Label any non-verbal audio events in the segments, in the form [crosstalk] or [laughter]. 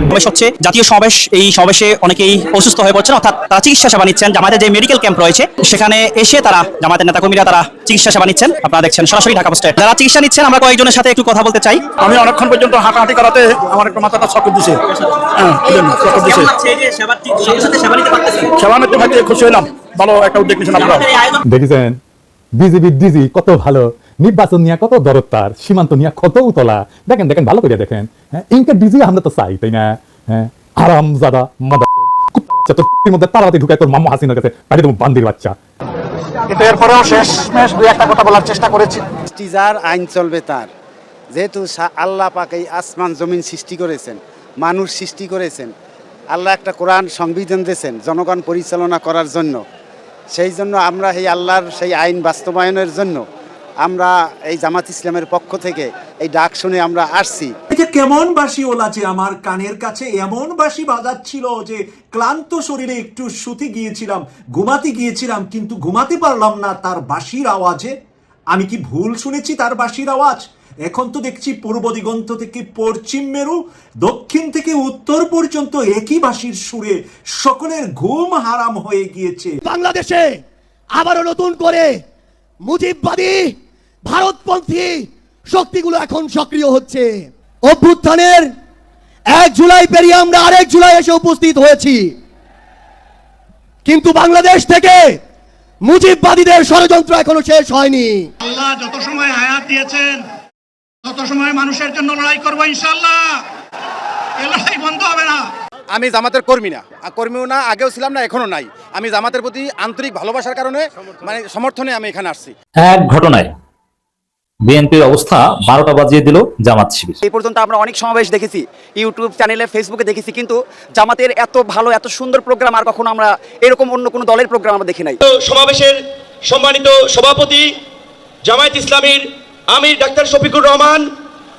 সমাবেশ হচ্ছে জাতীয় সমাবেশ এই সমাবেশে অনেকেই অসুস্থ হয়ে পড়ছেন অর্থাৎ তারা চিকিৎসা সেবা নিচ্ছেন। জামাতের যে মেডিকেল ক্যাম্প রয়েছে সেখানে এসে তারা জামাতের নেতাকর্মীরা তারা চিকিৎসা সেবা নিচ্ছেন। আপনারা দেখছেন সরাসরি ঢাকা পোস্টে। যারা চিকিৎসা নিচ্ছেন আমরা কয়েকজনের সাথে একটু কথা বলতে চাই। আমি অনেকক্ষণ পর্যন্ত হাঁটাহাঁটি করাতে আমার একটু মাথাটা চক্কর দিছে। হ্যাঁ দিছে। সেবা নিতে খুশি হলাম ভালো একটা উদ্যোগ নিয়েছেন আপনারা দেখেছেন? বিজেপি ডিজি কত ভালো নির্বাচন নিয়ে কত দরদ তার সীমান্ত নিয়ে কত উতলা। দেখেন দেখেন ভালো করে দেখেন। হ্যাঁ ইনকা ডিজি আমরা তো চাই তাই না? হ্যাঁ আরাম জাদা মাদা তোর মধ্যে তাড়াতাড়ি ঢুকায় তোর মামা হাসিনার কাছে পাঠিয়ে দেবো বান্দির বাচ্চা। কিন্তু এরপরেও শেষ মেশ দুই একটা কথা বলার চেষ্টা করেছি। যার আইন চলবে তার। যেহেতু আল্লাহ পাক এই আসমান জমিন সৃষ্টি করেছেন মানুষ সৃষ্টি করেছেন আল্লাহ একটা কোরআন সংবিধান দিয়েছেন জনগণ পরিচালনা করার জন্য। সেই জন্য আমরা এই আল্লাহর সেই আইন বাস্তবায়নের জন্য আমরা এই জামাত ইসলামের পক্ষ থেকে এই ডাক শুনে আমরা আসছি। যে কেমন বাসি ওলা যে আমার কানের কাছে, এমন বাসি বাজাচ্ছিল যে ক্লান্ত শরীরে একটু শুতে গিয়েছিলাম, ঘুমাতে গিয়েছিলাম, কিন্তু ঘুমাতে পারলাম না তার বাঁশির আওয়াজে। আমি কি ভুল শুনেছি তার বাঁশির আওয়াজ? এখন তো দেখছি পূর্ব দিগন্ত থেকে পশ্চিম মেরু দক্ষিণ থেকে উত্তর পর্যন্ত একই বাঁশির সুরে সকলের ঘুম হারাম হয়ে গিয়েছে। বাংলাদেশে আবারও নতুন করে মুজিববাদী ভারতপন্থী শক্তিগুলো এখন সক্রিয় হচ্ছে। অভ্যুত্থানের এক জুলাই পেরিয়ে আমরা আরেক জুলাই এসে উপস্থিত হয়েছি। কিন্তু বাংলাদেশ থেকে মুজিববাদীদের ষড়যন্ত্র এখনও শেষ হয়নি। আল্লাহ যত সময় হায়াত দিয়েছেন তত সময় মানুষের জন্য লড়াই করব ইনশাল্লাহ এ লড়াই বন্ধ হবে না। আমি জামাতের কর্মী না। আর কর্মীও না আগেও ছিলাম না এখনও নাই। আমি জামাতের প্রতি আন্তরিক ভালোবাসার কারণে মানে সমর্থনে আমি এখানে আসছি। এক ঘটনায় বিএনপির অবস্থা বারোটা বাজিয়ে দিল জামাত শিবির। এই পর্যন্ত আমরা অনেক সমাবেশ দেখেছি ইউটিউব চ্যানেলে ফেসবুকে দেখেছি কিন্তু জামাতের এত ভালো এত সুন্দর প্রোগ্রাম আর কখনো আমরা এরকম অন্য কোনো দলের প্রোগ্রাম আমরা দেখি নাই। সমাবেশের সম্মানিত সভাপতি জামায়াত ইসলামীর আমির ডাক্তার শফিকুর রহমান,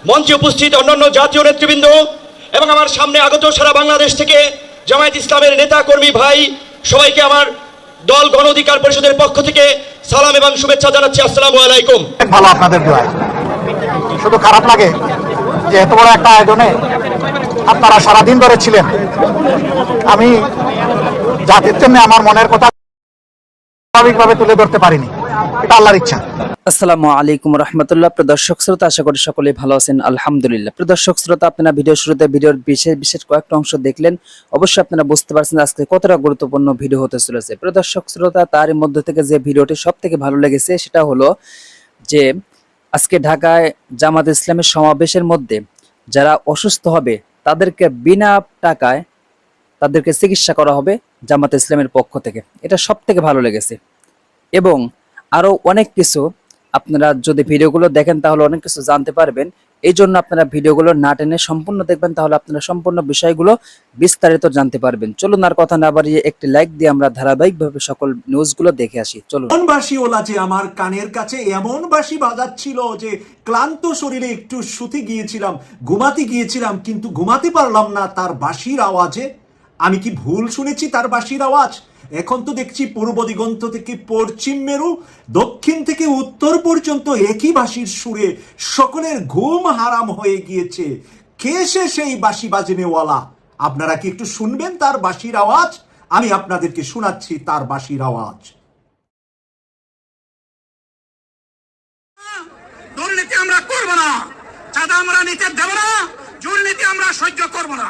মঞ্চে উপস্থিত অন্যান্য জাতীয় নেতৃবৃন্দ এবং আমার সামনে আগত সারা বাংলাদেশ থেকে জামায়াত ইসলামের নেতা কর্মী ভাই, সবাইকে আমার দল গণ অধিকার পরিষদের পক্ষ থেকে সালাম এবং শুভেচ্ছা জানাচ্ছি। আসসালামু আলাইকুম। ভালো আপনাদের শুধু খারাপ লাগে যে এত বড় একটা আয়োজনে আপনারা সারাদিন ধরে ছিলেন। আমি জাতির জন্য আমার মনের কথা স্বাভাবিকভাবে তুলে ধরতে পারিনি। আল্লাহর ইচ্ছা। আসসালামু আলাইকুম রহমতুল্লাহ। প্রিয় দর্শক শ্রোতা, আশা করি সকলেই ভালো আছেন। আলহামদুলিল্লাহ। প্রিয় দর্শক শ্রোতা, আপনারা ভিডিও শুরুতে ভিডিওর বিশেষ বিশেষ কয়েকটা অংশ দেখলেন। অবশ্যই আপনারা বুঝতে পারছেন আজকে কতটা গুরুত্বপূর্ণ ভিডিও হতে চলেছে। প্রিয় দর্শক শ্রোতা তারই মধ্যে থেকে যে ভিডিওটি সব থেকে ভালো লেগেছে, সেটা হলো যে আজকে ঢাকায় জামাত ইসলামের সমাবেশের মধ্যে যারা অসুস্থ হবে, তাদেরকে বিনা টাকায় তাদেরকে চিকিৎসা করা হবে। জামাত ইসলামের পক্ষ থেকে। এটা সব থেকে ভালো লেগেছে। এবং আরও অনেক কিছু আপনারা যদি ভিডিওগুলো দেখেন তাহলে অনেক কিছু জানতে পারবেন। এই জন্য আপনারা ভিডিওগুলো না টেনে সম্পূর্ণ দেখবেন, তাহলে আপনারা সম্পূর্ণ বিষয়গুলো বিস্তারিত জানতে পারবেন। চলুন আর কথা না বাড়িয়ে একটি লাইক দিয়ে আমরা ধারাবাহিকভাবে সকল নিউজগুলো দেখে আসি। চলুন। ওলা যে আমার কানের কাছে এমন বাসি বাজাচ্ছিল যে ক্লান্ত শরীরে একটু শুতে গিয়েছিলাম, ঘুমাতে গিয়েছিলাম, কিন্তু ঘুমাতে পারলাম না তার বাঁশির আওয়াজে। আমি কি ভুল শুনেছি তার বাঁশির আওয়াজ? এখন তো দেখছি পূর্ব দিগন্ত থেকে পশ্চিম মেরু, দক্ষিণ থেকে উত্তর পর্যন্ত একই বাঁশির সুরে সকলের ঘুম হারাম হয়ে গিয়েছে। কে সে সেই বাঁশি বাজনেওয়ালা? আপনারা কি একটু শুনবেন তার বাঁশির আওয়াজ? আমি আপনাদেরকে শোনাচ্ছি তার বাঁশির আওয়াজ। দুর্নীতি আমরা করব না, চাঁদা আমরা নিতে দেব না, দুর্নীতি আমরা সহ্য করব না।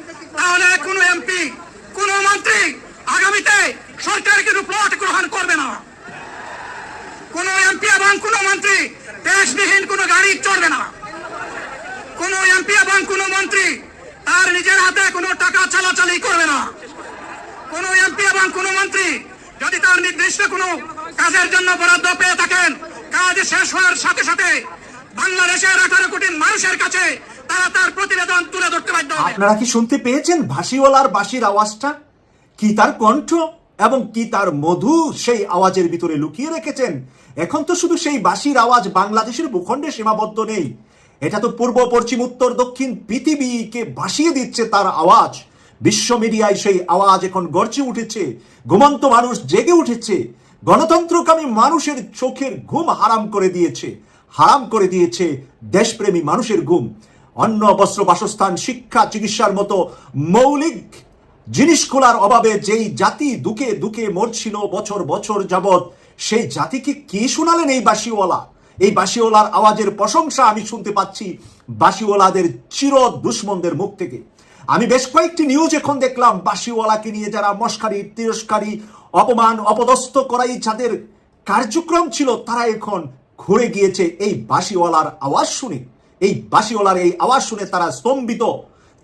তাহলে কোন এমপি, কোন মন্ত্রী আগামীতে সরকার কিন্তু প্লট গ্রহণ করবে না। কোন এমপি এবং কোন মন্ত্রী দেশবিহীন কোন গাড়ি চড়বে না। কোন এমপি এবং কোন মন্ত্রী তার নিজের হাতে কোনো টাকা চালাচালি করবে না। কোন এমপি এবং কোন মন্ত্রী যদি তার নির্দিষ্ট কোনো কাজের জন্য বরাদ্দ পেয়ে থাকেন, কাজ শেষ হওয়ার সাথে সাথে বাংলাদেশের আঠারো কোটি মানুষের কাছে তারা তার প্রতিবেদন তুলে ধরতে বাধ্য আপনারা কি শুনতে পেয়েছেন ভাসিওয়ালার বাঁশির আওয়াজটা? কি তার কণ্ঠ এবং কি তার মধু সেই আওয়াজের ভিতরে লুকিয়ে রেখেছেন? এখন তো শুধু সেই বাঁশির আওয়াজ বাংলাদেশের ভূখণ্ডে সীমাবদ্ধ নেই। এটা তো পূর্ব, পশ্চিম, উত্তর, দক্ষিণ পৃথিবীকে ভাসিয়ে দিচ্ছে তার আওয়াজ। বিশ্ব মিডিয়ায় সেই আওয়াজ এখন গর্জে উঠেছে। ঘুমন্ত মানুষ জেগে উঠেছে। গণতন্ত্রকামী মানুষের চোখের ঘুম হারাম করে দিয়েছে। হারাম করে দিয়েছে দেশপ্রেমী মানুষের ঘুম। অন্ন, বস্ত্র, বাসস্থান, শিক্ষা, চিকিৎসার মতো মৌলিক জিনিসগুলার অভাবে যেই জাতি দুকে দুকে মরছিল বছর বছর যাবৎ, সেই জাতিকে কি শোনালেন এই বাসিওয়ালা এই বাসিওয়ালার আওয়াজের প্রশংসা আমি শুনতে পাচ্ছি বাসিওয়ালাদের চির দুশ্মনদের মুখ থেকে। আমি বেশ কয়েকটি নিউজ এখন দেখলাম বাসিওয়ালাকে নিয়ে যারা মস্কারি, তিরস্কারী, অপমান, অপদস্থ করাই যাদের কার্যক্রম ছিল, তারা এখন ঘুরে গিয়েছে এই বাসিওয়ালার আওয়াজ শুনে। এই বাসিওয়ালার এই আওয়াজ শুনে তারা স্তম্ভিত।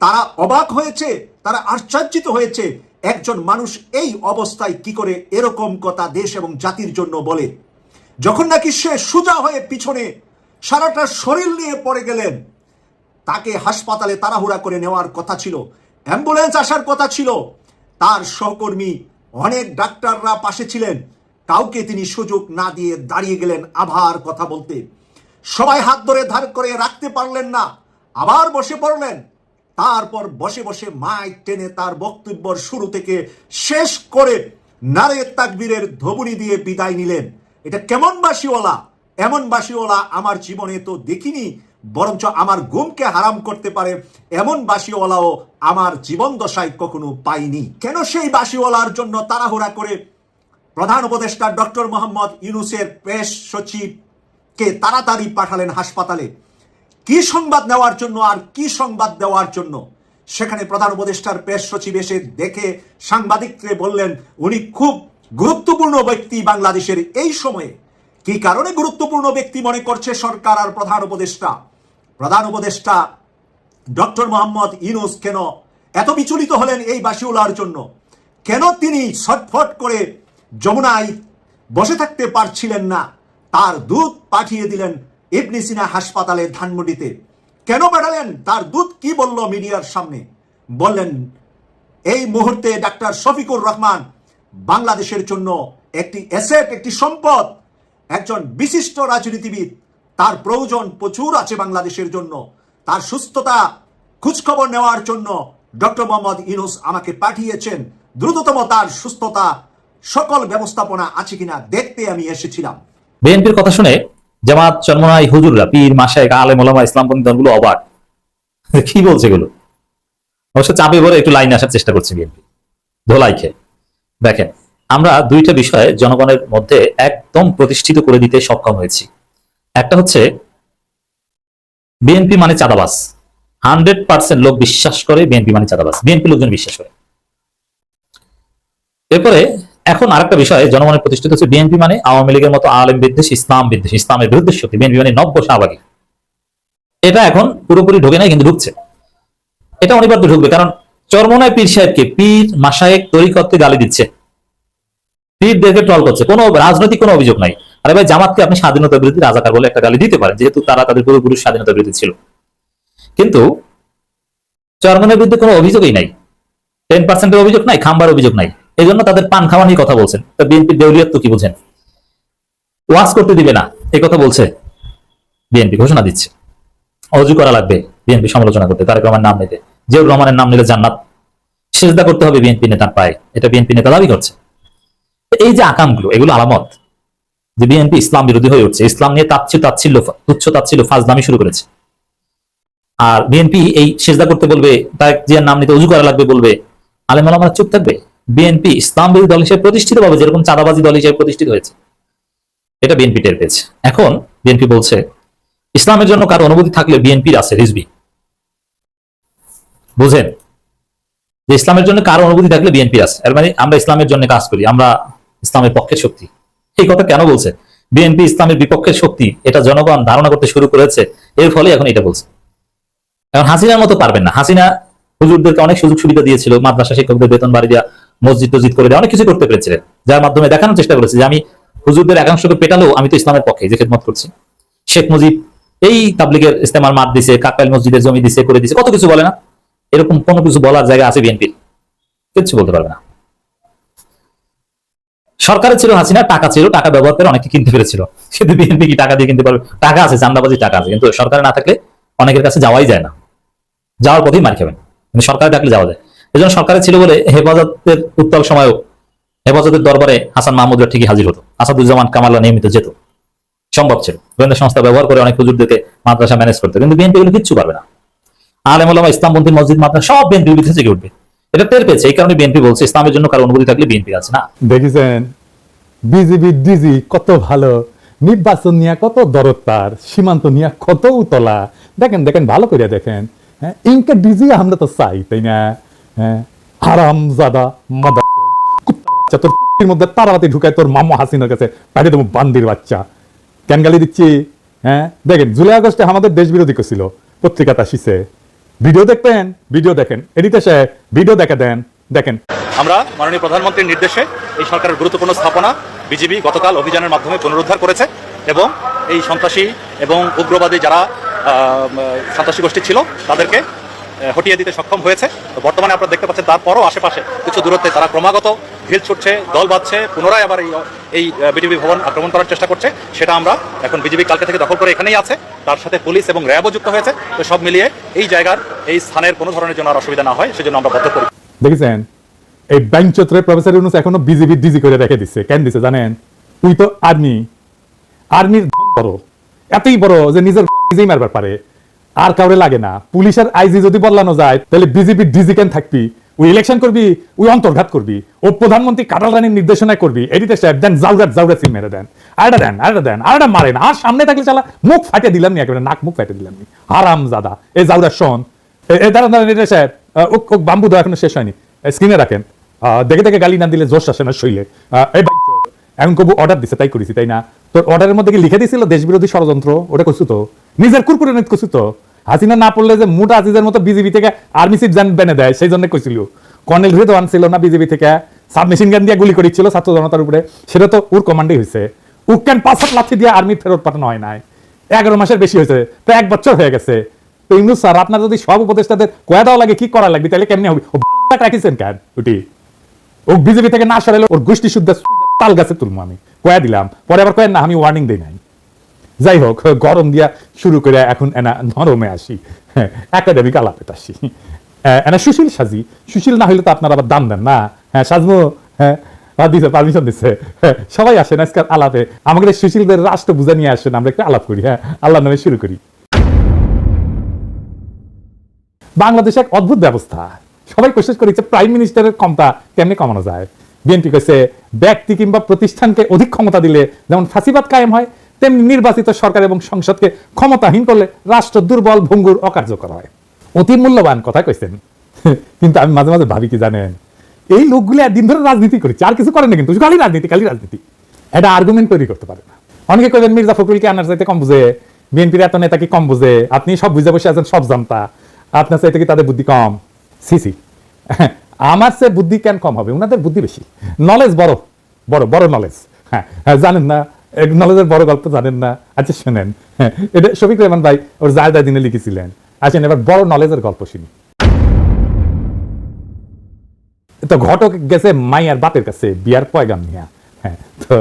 তারা অবাক হয়েছে, তারা আশ্চর্যিত হয়েছে, একজন মানুষ এই অবস্থায় কি করে এরকম কথা দেশ এবং জাতির জন্য বলে। যখন নাকি সে সোজা হয়ে পিছনে সারাটা শরীর নিয়ে পড়ে গেলেন, তাকে হাসপাতালে তাড়াহুড়া করে নেওয়ার কথা ছিল, অ্যাম্বুলেন্স আসার কথা ছিল। তার সহকর্মী, অনেক ডাক্তাররা পাশে ছিলেন। কাউকে তিনি সুযোগ না দিয়ে দাঁড়িয়ে গেলেন আভার কথা বলতে। সবাই হাত ধরে ধার করে রাখতে পারলেন না। আবার বসে পড়লেন। তারপর বসে বসে মাইক টেনে তার বক্তব্যর শুরু থেকে শেষ করে নারে তাকবীরের ধবুনি দিয়ে বিদায় নিলেন। এটা কেমন বাসিওয়ালা এমন বাসিওয়ালা আমার জীবনে তো দেখিনি, বরঞ্চ আমার ঘুমকে হারাম করতে পারে এমন বাসিওয়ালাও আমার জীবন দশায় কখনো পাইনি। কেন সেই বাসিওয়ালার জন্য তাড়াহুড়া করে? প্রধান উপদেষ্টা ডক্টর মোহাম্মদ ইউনুসের প্রেস সচিবকে তাড়াতাড়ি পাঠালেন হাসপাতালে? কি সংবাদ নেওয়ার জন্য আর কি সংবাদ দেওয়ার জন্য? সেখানে প্রধান উপদেষ্টার প্রেস সচিব এসে দেখে সাংবাদিককে বললেন, উনি খুব গুরুত্বপূর্ণ ব্যক্তি বাংলাদেশের এই সময়ে। কি কারণে গুরুত্বপূর্ণ ব্যক্তি মনে করছে সরকার আর প্রধান উপদেষ্টা? প্রধান উপদেষ্টা ডক্টর মোহাম্মদ ইউনুস কেন এত বিচলিত হলেন এই বাসিউলার জন্য? কেন তিনি ছটফট করে যমুনায় বসে থাকতে পারছিলেন না? তার দুধ পাঠিয়ে দিলেন ইবনি সিনা হাসপাতালে ধানমন্ডিতে। কেন পাঠালেন? তার দুধ কি বলল মিডিয়ার সামনে? বললেন, এই মুহূর্তে ডাক্তার শফিকুর রহমান বাংলাদেশের জন্য একটি অ্যাসেট, একটি সম্পদ, একজন বিশিষ্ট রাজনীতিবিদ, তার প্রয়োজন প্রচুর আছে বাংলাদেশের জন্য। তার সুস্থতা খোঁজখবর নেওয়ার জন্য ডক্টর মোহাম্মদ ইনুস আমাকে পাঠিয়েছেন। দ্রুততম তার সুস্থতা সকল ব্যবস্থাপনা আছে কিনা দেখতে আমি এসেছিলাম। বিএনপির কথা শুনে জামাত চন্মনাই হুজুররা, পীর মাসায় আলেম, ওলামা, ইসলামপন্থী দলগুলো অবাক। [laughs] কি বলছে এগুলো? অবশ্য চাপে ভরে একটু লাইনে আসার চেষ্টা করছে বিএনপি। ধোলাই খেয়ে। দেখেন, আমরা দুইটা বিষয়ে জনগণের মধ্যে একদম প্রতিষ্ঠিত করে দিতে সক্ষম হয়েছি। একটা হচ্ছে, বিএনপি মানে চাঁদাবাস হান্ড্রেড পার্সেন্ট লোক বিশ্বাস করে বিএনপি মানে চাঁদাবাস বিএনপি লোকজন বিশ্বাস করে। এরপরে এখন আরেকটা বিষয়, জনগণের প্রতিষ্ঠিত হচ্ছে বিএনপি মানে আওয়ামী লীগের মতো আলেম বিদ্বেষ, ইসলাম বিদ্বেষ, ইসলামের বিরুদ্ধে শক্তি বিএনপি মানে নব্য শাহবাগী। এটা এখন পুরোপুরি ঢোকে নাই, কিন্তু ঢুকছে। এটা অনিবার্য ঢুকবে, কারণ চরমনায় পীর সাহেবকে পীর মাসায়েক তরিকত্বে গালি দিচ্ছে। পীর পীরদেরকে ট্রল করছে। কোনো রাজনৈতিক কোনো অভিযোগ নাই। আরে ভাই, জামাতকে আপনি স্বাধীনতা বিরোধী রাজাকার বলে একটা গালি দিতে পারেন, যেহেতু তারা তাদের পুরোপুরি স্বাধীনতা বিরোধী ছিল। কিন্তু চরমনের বিরুদ্ধে কোনো অভিযোগই নাই। টেন পার্সেন্টের অভিযোগ নাই, খাম্বার অভিযোগ নাই। এই জন্য তাদের পান খাওয়া নিয়ে কথা বলছেন। তা বিএনপির দেউলিয়ত তো কি বুঝেন? ওয়াজ করতে দিবে না এই কথা বলছে বিএনপি, ঘোষণা দিচ্ছে। অজু করা লাগবে বিএনপি সমালোচনা করতে, তারেক রহমান নাম নিতে। জিয়াউর রহমানের নাম নিলে জান্নাত। সেজদা করতে হবে বিএনপি নেতার পায়ে, এটা বিএনপি নেতা দাবি করছে। এই যে আকামগুলো এগুলো আলামত যে বিএনপি ইসলাম বিরোধী হয়ে উঠছে, ইসলাম নিয়ে তাচ্ছিল তাচ্ছিল্য, তুচ্ছ তাচ্ছিল্য, ফাজলামি শুরু করেছে। আর বিএনপি এই সেজদা করতে বলবে, তারেক জিয়ার নাম নিতে উজু করা লাগবে বলবে, আলেম আলামারা চুপ থাকবে? বিএনপি ইসলাম বিরোধী দল হিসেবে প্রতিষ্ঠিত ভাবে যেরকম চাঁদাবাজি দল হিসেবে প্রতিষ্ঠিত হয়েছে, এটা বিএনপি টের পেয়েছে। এখন বিএনপি বলছে, ইসলামের জন্য কারও অনুভূতি থাকলে বিএনপির আছে, রিজবি। বুঝেন? যে ইসলামের জন্য কারও অনুভূতি থাকলে বিএনপি আছে। এর মানে আমরা ইসলামের জন্য কাজ করি, আমরা ইসলামের পক্ষের শক্তি। এই কথা কেন বলছে? বিএনপি ইসলামের বিপক্ষের শক্তি, এটা জনগণ ধারণা করতে শুরু করেছে, এর ফলে এখন এটা বলছে। এখন হাসিনার মতো পারবেন না। হাসিনা হুজুরদেরকে অনেক সুযোগ সুবিধা দিয়েছিল, মাদ্রাসা শিক্ষকদের বেতন বাড়ি দেওয়া মসজিদ টসজিদ করে দেওয়া অনেক কিছু করতে পেরেছিলেন। যার মাধ্যমে দেখানোর চেষ্টা করেছে যে আমি হুজুরদের একাংশকে পেটালেও আমি তো ইসলামের পক্ষে যে খেদমত করছি। শেখ মুজিব এই তাবলিগের ইস্তেমার মাঠ দিছে কাকরাইল মসজিদের জমি দিছে, করে দিছে, কত কিছু বলে না? এরকম কোনো কিছু বলার জায়গা আছে বিএনপির কিচ্ছু বলতে পারবে না। সরকারের ছিল হাসিনা, টাকা ছিল, টাকা ব্যবহার করে অনেকে কিনতে পেরেছিল। কিন্তু বিএনপি কি টাকা দিয়ে কিনতে পারবে? টাকা আছে চান্দাবাজি টাকা আছে, কিন্তু সরকারে না থাকলে অনেকের কাছে যাওয়াই যায় না। যাওয়ার পথেই মার খাবেন। কিন্তু সরকারে থাকলে যাওয়া যায়। এই জন্য সরকারে ছিল বলে হেফাজতের উত্তাল সময়ও হেফাজতের দরবারে হাসান মাহমুদরা ঠিকই হাজির হতো। আসাদুজ্জামান কামাল্লা নিয়মিত যেত। সম্ভব ছিল। গোয়েন্দা সংস্থা ব্যবহার করে অনেক হুজুরদেরকে মাদ্রাসা ম্যানেজ করতে। কিন্তু বিএনপি গুলো কিচ্ছু পারবে না। আলেম ওলামা ইসলামপন্থী মসজিদ, মাদ্রাসা, সব বিএনপির বিরুদ্ধে জেগে উঠবে। এটা টের পেয়েছে। এই কারণে বিএনপি বলছে, ইসলামের জন্য কারও অনুমতি থাকলে বিএনপি আছে না। দেখেছেন? বিজিবি ডিজি কত ভালো। নির্বাচন নিয়ে কত দরদ তার সীমান্ত নিয়ে কত উতলা। দেখেন দেখেন, ভালো করে দেখেন। হ্যাঁ ইনকে ডিজি আমরা তো চাই, তাই না? হ্যাঁ হারাম জাদা মাদা বাচ্চা, তোর কুটির মধ্যে তাড়াতাড়ি ঢুকায় তোর মামা হাসিনার কাছে। পাঠিয়ে দেবো বান্দির বাচ্চা। কেন গালি দিচ্ছি? হ্যাঁ দেখেন, জুলাই আগস্টে আমাদের দেশ বিরোধী করছিল পত্রিকাটা আসিছে। ভিডিও দেখবেন ভিডিও দেখেন এডিটর সাহেব ভিডিও দেখা দেন, দেখেন। আমরা মাননীয় প্রধানমন্ত্রীর নির্দেশে এই সরকারের গুরুত্বপূর্ণ স্থাপনা, বিজিবি গতকাল অভিযানের মাধ্যমে পুনরুদ্ধার করেছে এবং এই সন্ত্রাসী এবং উগ্রবাদী যারা সন্ত্রাসী গোষ্ঠী ছিল, তাদেরকে হটিয়ে দিতে সক্ষম হয়েছে। তো বর্তমানে আপনারা দেখতে পাচ্ছেন তারপরও আশেপাশে কিছু দূরত্বে তারা ক্রমাগত ঢিল ছুটছে, দল বাঁধছে, পুনরায় আবার এই এই বিজিবি ভবন আক্রমণ করার চেষ্টা করছে। সেটা আমরা এখন বিজিবি কালকে থেকে দখল করে এখানেই আছে। তার সাথে পুলিশ এবং র্যাবও যুক্ত হয়েছে। তো সব মিলিয়ে এই জায়গার, এই স্থানের কোনো ধরনের জন্য আর অসুবিধা না হয়, সেজন্য আমরা বদ্ধ করি দেখেছেন? এই ব্যাংক চত্রে প্রফেসর ইউনুস এখনও বিজেপি ডিজি করে রেখে দিচ্ছে কেন দিছে জানেন? তুই তো আর্মি। আর্মির বড়। এতই বড় যে নিজের নিজেই মারবার পারে। আর কাউরে লাগে না। পুলিশের আইজি যদি বদলানো যায় তাহলে বিজেপি ডিজি কেন থাকবি? ওই ইলেকশন করবি ওই অন্তর্ঘাত করবি ও প্রধানমন্ত্রী কাটাল রানীর নির্দেশনায় করবি এডিতে সাহেব দেন জাউরাত জাউরাত সিম মেরে দেন। আরেটা দেন আরেটা দেন আরেটা মারেন। আর সামনে থাকলে চালা মুখ ফাটিয়ে দিলাম নি একেবারে নাক মুখ ফাটিয়ে দিলাম নি। হারাম জাদা এই জাউরাত শোন। এ- এ দাঁড়ান দাঁড়ান সাহেব আহ, ওক ওক বাম্বু দেওয়া এখনও শেষ হয়নি। স্ক্রিনে রাখেন। দেখে দেখে গালি না দিলে জোশ আসে না শৈলে। এই এখন কবু অর্ডার দিছে তাই করেছি তাই না? তোর অর্ডারের মধ্যে কি লিখে দিছিল দেশ বিরোধী ষড়যন্ত্র? ওটা করছু তো। নিজের কুরকুরে নেট করছু তো। হাসিনা না পড়লে যে মুটা আজিজের মতো বিজেপি থেকে আর্মি চিফ জান বেনে দেয়, সেই জন্য কইছিল। কর্নেল রেদওয়ান ছিল না বিজেপি থেকে। সাবমেশিন গান দিয়ে গুলি করেছিল ছাত্র জনতার উপরে। সেটা তো ওর কমান্ডে হয়েছে উকেন পাঁচ হাত লাঠি দিয়ে আর্মি ফেরত পাঠানো হয় নাই? এগারো মাসের বেশি হয়েছে তো এক বছর হয়ে গেছে। তো ইমরুজ স্যার, আপনার যদি সব উপদেষ্টাদের কয়া দেওয়া লাগে, কি করা লাগবে? তাহলে কেমনি হবে? ও রাখিছেন কেন ওটি ও বিজেপি থেকে না সরাইলে, ওর গোষ্ঠী শুদ্ধ তাল গাছে তুলবো আমি। কয়া দিলাম। পরে আবার কয়েন না, আমি ওয়ার্নিং দিই নাই। যাই হোক গরম দিয়া শুরু করে এখন এনা নরমে আসি। হ্যাঁ একাডেমিক আলাপেট আসি। এনা সুশীল সাজি। সুশীল না হইলে তো আপনারা আবার দাম দেন না। হ্যাঁ সাজমো হ্যাঁ দিছে পারমিশন দিচ্ছে হ্যাঁ, সবাই আসেন আজকাল আলাপে। আমাদের সুশীলদের রাষ্ট্র নিয়ে আসেন আমরা একটা আলাপ করি। হ্যাঁ আল্লাহ নামে শুরু করি। বাংলাদেশে এক অদ্ভুত ব্যবস্থা। সবাই কোशिশ করেছে প্রাইম মিনিস্টারের ক্ষমতা কেমনে কমানো যায়? বিএনপি কইছে ব্যক্তি কিংবা প্রতিষ্ঠানকে অধিক ক্ষমতা দিলে যেমন ফাঁসিবাদ কায়েম হয় তেমনি নির্বাচিত সরকার এবং সংসদকে ক্ষমতাহীন করলে রাষ্ট্র দুর্বল ভঙ্গুর অকার্যকর হয়। অতি মূল্যবান কথা কইছেন। [laughs] কিন্তু আমি মাঝে মাঝে ভাবি কি জানেন এই লোকগুলো দিন ধরে রাজনীতি করেছে আর কিছু করে না কিন্তু খালি রাজনীতি খালি রাজনীতি। এটা আর্গুমেন্ট তৈরি করতে পারে না। অনেকে কইবেন মির্জা ফখরুলকে আনার চাইতে কম বুঝে বিএনপির এত নেতা কি কম বুঝে আপনি সব বুঝে বসে আছেন সব জানতা আপনার চাইতে কি তাদের বুদ্ধি কম? সিসি [laughs] আমার সে বুদ্ধি কেন কম হবে? ওনাদের বুদ্ধি বেশি। নলেজ বড় বড় বড় নলেজ হ্যাঁ হ্যাঁ, জানেন না নলেজের বড় গল্প জানেন না? আচ্ছা শুনেন। এটা শফিক রহমান ভাই ওর জায়দা দিনে লিখেছিলেন। আসেন, এবার বড় নলেজের গল্প শুনি। তো ঘটক গেছে মাইয়ার বাপের কাছে, বিয়ার পয়গাম নিয়া। হ্যাঁ তো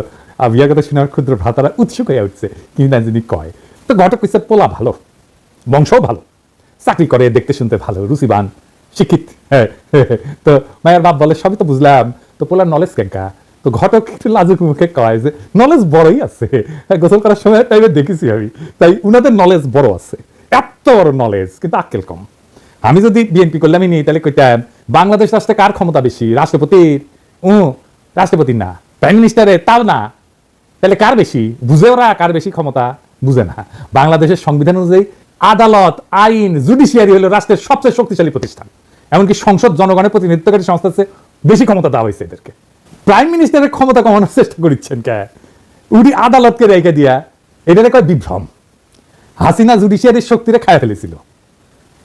বিয়ার কথা শুনে আমার ক্ষুদ্র ভ্রাতারা উৎসুক হয়ে উঠছে, কি না যিনি কয়। তো ঘটক কইছে পোলা ভালো, বংশও ভালো, চাকরি করে, দেখতে শুনতে ভালো, রুচিবান, শিক্ষিত হ্যাঁ। তো মায়ের বাপ বলে, সবই তো বুঝলাম, তো পোলার নলেজ কেঙ্কা? তো ঘটক একটু লাজুক মুখে কয় যে নলেজ বড়ই আছে। হ্যাঁ, গোসল করার সময় টাইমে দেখেছি আমি। তাই উনাদের নলেজ বড় আছে। এত বড় নলেজ কিন্তু আক্কেল কম। আমি যদি বিএনপি করলে আমি নিই তাহলে কইতাম বাংলাদেশ রাষ্ট্রে কার ক্ষমতা বেশি? রাষ্ট্রপতির? ও রাষ্ট্রপতির না। প্রাইম মিনিস্টারের তাও না। তাহলে কার বেশি? বুঝে ওরা কার বেশি ক্ষমতা? বুঝে না। বাংলাদেশের সংবিধান অনুযায়ী আদালত আইন জুডিশিয়ারি হলো রাষ্ট্রের সবচেয়ে শক্তিশালী প্রতিষ্ঠান। এমনকি সংসদ জনগণের প্রতিনিধিত্বকারী সংস্থা বেশি ক্ষমতা দেওয়া হয়েছে এদেরকে। প্রাইম মিনিস্টারের ক্ষমতা কমানোর চেষ্টা করিচ্ছেন কে? উনি আদালতকে রেখে দিয়া এটারে কয় বিভ্রম। হাসিনা জুডিশিয়ারির শক্তিরে খায় ফেলেছিল।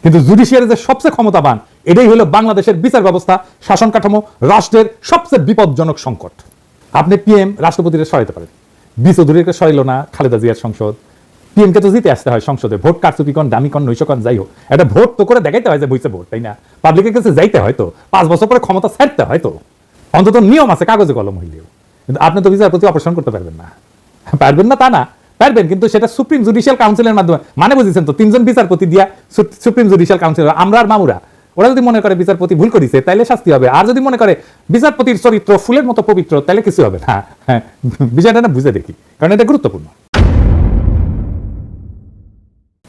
কিন্তু জুডিশিয়ারি যে সবচেয়ে ক্ষমতাবান, এটাই হলো বাংলাদেশের বিচার ব্যবস্থা, শাসন কাঠামো, রাষ্ট্রের সবচেয়ে বিপজ্জনক সংকট। আপনি পিএম রাষ্ট্রপতিরে সরাইতে পারেন। বি চৌধুরীকে সইল না, খালেদা জিয়ার সংসদ। পিএমকে তো জিতে আসতে হয় সংসদে। ভোট কারচুপিকন দামিকন নৈশকন যাই হোক। একটা ভোট তো করে দেখাইতে হয় যে বইছে ভোট, তাই না? পাবলিকের কাছে যাইতে হয় তো। পাঁচ বছর পরে ক্ষমতা ছাড়তে হয় তো। অন্তত নিয়ম আছে, কাগজে কলম হইলেও। কিন্তু আপনি তো বিচারপতি অপারেশন করতে পারবেন না। পারবেন না তা না, পারবেন, কিন্তু সেটা সুপ্রিম জুডিশিয়াল কাউন্সিলের মাধ্যমে। মানে বুঝেছেন তো, তিনজন বিচারপতি দিয়া সুপ্রিম জুডিশিয়াল কাউন্সিল আমরা আর মামুরা। ওরা যদি মনে করে বিচারপতি ভুল করেছে তাহলে শাস্তি হবে। আর যদি মনে করে বিচারপতির চরিত্র ফুলের মতো পবিত্র তাহলে কিছু হবে না। হ্যাঁ বিচারটা না বুঝে দেখি, কারণ এটা গুরুত্বপূর্ণ।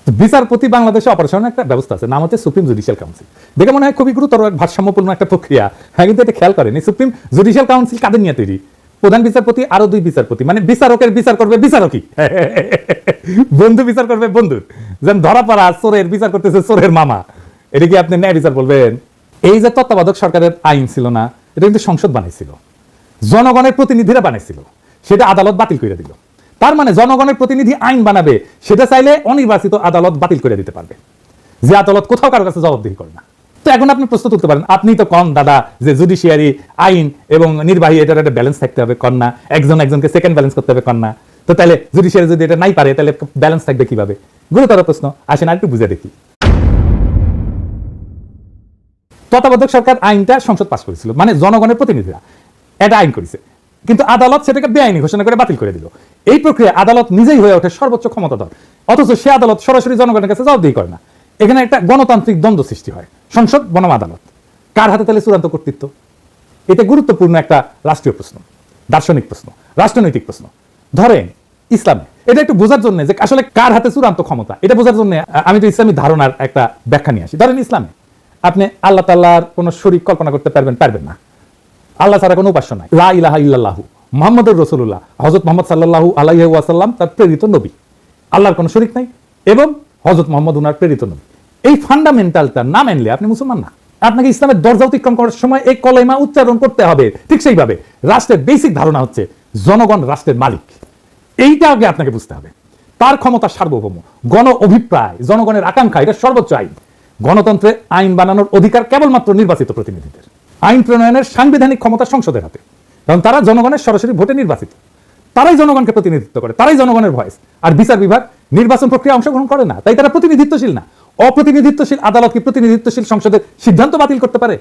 বিচারপতি বাংলাদেশে অপারেশনের একটা ব্যবস্থা আছে, নাম হচ্ছে সুপ্রিম জুডিশিয়াল কাউন্সিল। দেখে মনে হয় খুবই গুরুতর ভারসাম্যপূর্ণ একটা প্রক্রিয়া। হ্যাঁ কিন্তু এটা খেয়াল করেন এই সুপ্রিম জুডিশিয়াল কাউন্সিল কাদের নিয়ে তৈরি? প্রধান বিচারপতি আরও দুই বিচারপতি। মানে বিচারকের বিচার করবে বিচারকই। [laughs] বন্ধু বিচার করবে বন্ধুর যেন ধরা পড়া চোরের বিচার করতেছে চোরের মামা। এটা কি আপনি ন্যায় বিচার বলবেন? এই যে তত্ত্বাবধায়ক সরকারের আইন ছিল না, এটা কিন্তু সংসদ বানাইছিল। জনগণের প্রতিনিধিরা বানাইছিল। সেটা আদালত বাতিল করে দিল। তার মানে জনগণের প্রতিনিধি আইন বানাবে, সেটা চাইলে অনির্বাচিত আদালত বাতিল করে দিতে পারবে। যে আদালত কোথাও কারও কাছে জবাবদিহি করে না। তো এখন আপনি প্রশ্ন তুলতে পারেন, আপনি তো কন দাদা যে জুডিশিয়ারি আইন এবং নির্বাহী এটার একটা ব্যালেন্স থাকতে হবে, কন না? একজন একজনকে সেকেন্ড ব্যালেন্স করতে হবে, কন না? তো তাহলে জুডিশিয়ারি যদি এটা নাই পারে, তাহলে ব্যালেন্স থাকবে কীভাবে? গুরুতর প্রশ্ন, আসেন আর একটু বুঝে দেখি। তত্ত্বাবধায়ক সরকার আইনটা সংসদ পাশ করেছিল মানে জনগণের প্রতিনিধিরা। এটা আইন করেছে। কিন্তু আদালত সেটাকে বেআইনি ঘোষণা করে বাতিল করে দিল। এই প্রক্রিয়া আদালত নিজেই হয়ে ওঠে সর্বোচ্চ ক্ষমতাধর। অথচ সে আদালত সরাসরি জনগণের কাছে জবাবদিহি করে না। এখানে একটা গণতান্ত্রিক দ্বন্দ্ব সৃষ্টি হয়। সংসদ বনাম আদালত কার হাতে তাহলে চূড়ান্ত কর্তৃত্ব? এটা গুরুত্বপূর্ণ একটা রাষ্ট্রীয় প্রশ্ন, দার্শনিক প্রশ্ন, রাষ্ট্রনৈতিক প্রশ্ন। ধরেন, ইসলামে। এটা একটু বোঝার জন্য যে আসলে কার হাতে চূড়ান্ত ক্ষমতা? এটা বোঝার জন্য আমি তো ইসলামী ধারণার একটা ব্যাখ্যা নিয়ে আসি। ধরেন ইসলামে। আপনি আল্লাহ তাল্লাহর কোন শরীর কল্পনা করতে পারবেন পারবেন না। আল্লাহ ছাড়া কোনো উপাস্য নাই। লা ইলাহা ইল্লাল্লাহু মোহাম্মদুর রসুল্লাহ হজরত মোহাম্মদ সাল্লাল্লাহু আলাইহি ওয়াসাল্লাম তার প্রেরিত নবী। আল্লাহর কোনো শরীক নাই এবং হজরত মোহাম্মদ উনার প্রেরিত নবী। এই ফান্ডামেন্টালটা না মানলে আপনি মুসলমান না। আপনাকে ইসলামের দরজা অতিক্রম করার সময় এই কলেমা উচ্চারণ করতে হবে। ঠিক সেইভাবে রাষ্ট্রের বেসিক ধারণা হচ্ছে জনগণ রাষ্ট্রের মালিক। এইটা আগে আপনাকে বুঝতে হবে। তার ক্ষমতা সার্বভৌম। গণ অভিপ্রায়, জনগণের আকাঙ্ক্ষা, এটা সর্বোচ্চ আইন। গণতন্ত্রে আইন বানানোর অধিকার কেবলমাত্র নির্বাচিত প্রতিনিধিদের। আইন প্রণয়নের সাংবিধানিক ক্ষমতা সংসদের হাতে। কারণ তারা জনগণের সরাসরি ভোটে নির্বাচিত। তারাই জনগণকে প্রতিনিধিত্ব করে, তারাই জনগণের ভয়েস। আর বিচার বিভাগ নির্বাচন প্রক্রিয়া অংশগ্রহণ করে না, তাই তারা প্রতিনিধিত্বশীল না। অপ্রতিনিধিত্বশীল আদালত কি প্রতিনিধিত্বশীল সংসদের সিদ্ধান্ত বাতিল করতে পারে?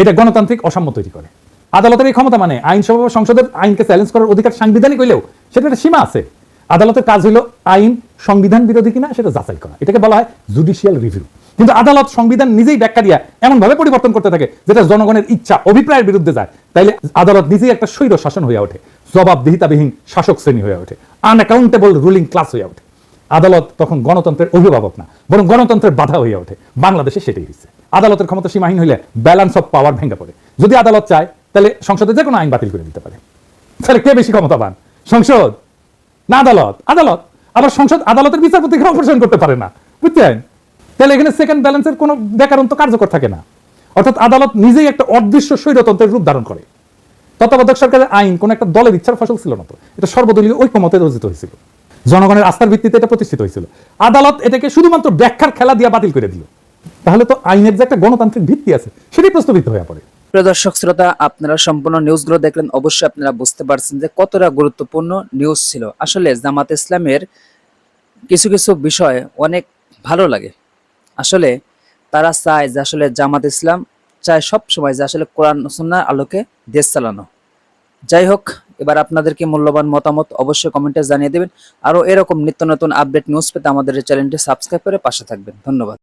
এটা গণতান্ত্রিক অসাম্য তৈরি করে। আদালতের এই ক্ষমতা মানে আইনসভা সংসদের আইনকে চ্যালেঞ্জ করার অধিকার সাংবিধানিক হইলেও সেটা একটা সীমা আছে। আদালতের কাজ হলো আইন, সংবিধান বিরোধী কিনা সেটা যাচাই করা। এটাকে বলা হয় জুডিশিয়াল রিভিউ কিন্তু আদালত সংবিধান নিজেই ব্যাখ্যা দিয়া এমন ভাবে পরিবর্তন করতে থাকে যেটা জনগণের ইচ্ছা, অভিপ্রায়ের বিরুদ্ধে যায়। তাইলে আদালত নিজেই একটা স্বৈর শাসন হয়ে ওঠে, জবাবদিহিতাবিহীন শাসক শ্রেণি হয়ে ওঠে আনঅ্যাকাউন্টেবল রুলিং ক্লাস হয়ে ওঠে। আদালত তখন গণতন্ত্রের অভিভাবক না, বরং গণতন্ত্রের বাধা হয়ে ওঠে। বাংলাদেশে সেটাই হয়েছে আদালতের ক্ষমতা সীমাহীন হইলে ব্যালেন্স অফ পাওয়ার ভেঙে পড়ে। যদি আদালত চায় তাহলে সংসদে যে কোনো আইন বাতিল করে দিতে পারে। তাহলে কে বেশি ক্ষমতাবান? সংসদ? না আদালত আদালত। আবার সংসদ আদালতের বিচারপতিকে করতে পারে না। বুঝছেন তাহলে এখানে সেকেন্ড ব্যালেন্সের কোনো ব্যাকরণ কার্যকর থাকে না। অর্থাৎ আদালত নিজেই একটা অদৃশ্য স্বৈরতন্ত্রের রূপ ধারণ করে। তত্ত্বাবধায়ক সরকারের আইন কোন একটা দলের ইচ্ছার ফসল ছিল না তো। এটা সর্বদলীয় ঐক্যমতে রচিত হয়েছিল। জনগণের আস্থার ভিত্তিতে এটা প্রতিষ্ঠিত হয়েছিল। আদালত এটাকে শুধুমাত্র ব্যাখ্যার খেলা দিয়ে বাতিল করে দিল। তাহলে তো আইনের যে একটা গণতান্ত্রিক ভিত্তি আছে, সেটাই প্রস্তাবিত হয়ে পড়ে। প্রিয় দর্শক, শ্রোতা, আপনারা সম্পূর্ণ নিউজগুলো দেখলেন, অবশ্যই আপনারা বুঝতে পারছেন যে কতটা গুরুত্বপূর্ণ নিউজ ছিল। আসলে জামাত ইসলামের কিছু কিছু বিষয় অনেক ভালো লাগে। আসলে তারা চায় যে আসলে জামাত ইসলাম চায় সব সময় যে আসলে কোরআন সুন্নাহর আলোকে দেশ চালানো। যাই হোক, এবার আপনাদেরকে মূল্যবান মতামত অবশ্যই কমেন্টে জানিয়ে দেবেন। আরও এরকম নিত্য নতুন আপডেট নিউজ পেতে আমাদের চ্যানেলটি সাবস্ক্রাইব করে পাশে থাকবেন। ধন্যবাদ।